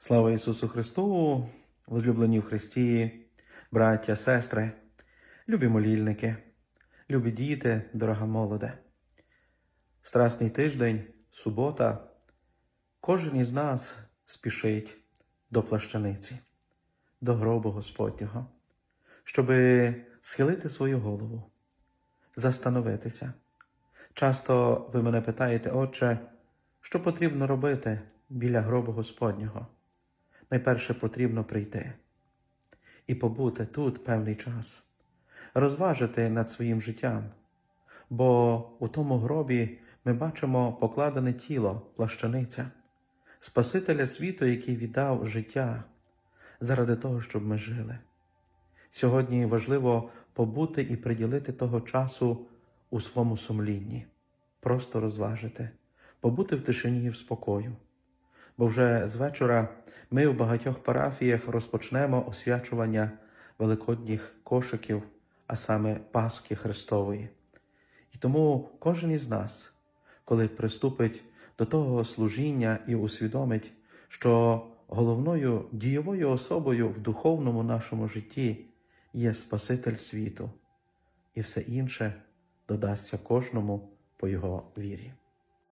Слава Ісусу Христу, возлюблені в Христі, браття, сестри, любі молільники, любі діти, дорога молоде. Страсний тиждень, субота, кожен із нас спішить до плащаниці, до гробу Господнього, щоби схилити свою голову, застановитися. Часто ви мене питаєте, Отче, що потрібно робити біля гробу Господнього? Найперше потрібно прийти і побути тут певний час, розважити над своїм життям, бо у тому гробі ми бачимо покладене тіло, плащаниця, Спасителя світу, який віддав життя заради того, щоб ми жили. Сьогодні важливо побути і приділити того часу у своєму сумлінні, просто розважити, побути в тишині і в спокою. Бо вже з вечора ми в багатьох парафіях розпочнемо освячування великодніх кошиків, а саме Пасхи Христової. І тому кожен із нас, коли приступить до того служіння і усвідомить, що головною дієвою особою в духовному нашому житті є Спаситель світу, і все інше додасться кожному по його вірі.